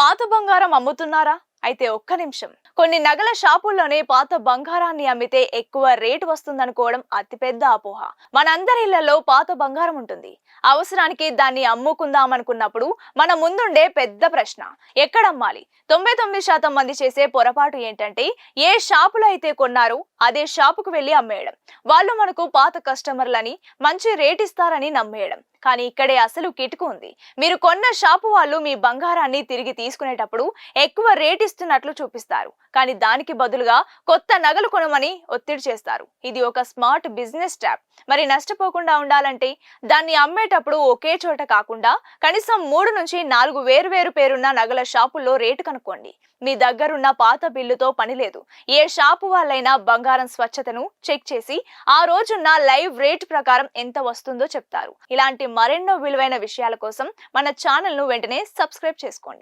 పాత బంగారం అమ్ముతున్నారా? అయితే ఒక్క నిమిషం. కొన్ని నగల షాపుల్లోనే పాత బంగారాన్ని అమ్మితే ఎక్కువ రేటు వస్తుందనుకోవడం అతిపెద్ద అపోహ. మనందరి ఇళ్ళలో పాత బంగారం ఉంటుంది. అవసరానికి దాన్ని అమ్ముకుందామనుకున్నప్పుడు మన ముందుండే పెద్ద ప్రశ్న. ఎక్కడ అమ్మాలి తొంభై తొమ్మిది శాతం మంది చేసే పొరపాటు ఏంటంటే ఏ షాపులో అయితే కొన్నారో అదే షాపుకు వెళ్ళి అమ్మేయడం. వాళ్ళు మనకు పాత కస్టమర్లని మంచి రేట్ ఇస్తారని నమ్మేయడం. కానీ ఇక్కడే అసలు కిటుకు ఉంది. మీరు కొన్న షాపు వాళ్ళు మీ బంగారాన్ని తిరిగి తీసుకునేటప్పుడు ఎక్కువ రేట్ ఇస్తున్నట్లు చూపిస్తారు. కానీ దానికి బదులుగా కొత్త నగలు కొనమని ఒత్తిడి చేస్తారు. ఇది ఒక స్మార్ట్ బిజినెస్ ట్యాప్ మరి నష్టపోకుండా ఉండాలంటే దాన్ని అమ్మేటప్పుడు ఒకే చోట కాకుండా కనీసం మూడు నుంచి నాలుగు వేరు వేరు పేరున్న నగల షాపుల్లో రేటు కనుక్కోండి. మీ దగ్గరున్న పాత బిల్లుతో పని లేదు. ఏ షాపు వాళ్ళైనా బంగారం స్వచ్ఛతను చెక్ చేసి ఆ రోజున్న లైవ్ రేట్ ప్రకారం ఎంత వస్తుందో చెప్తారు. ఇలాంటి మరెన్నో విలువైన విషయాల కోసం మన ఛానల్ను వెంటనే సబ్స్క్రైబ్ చేసుకోండి.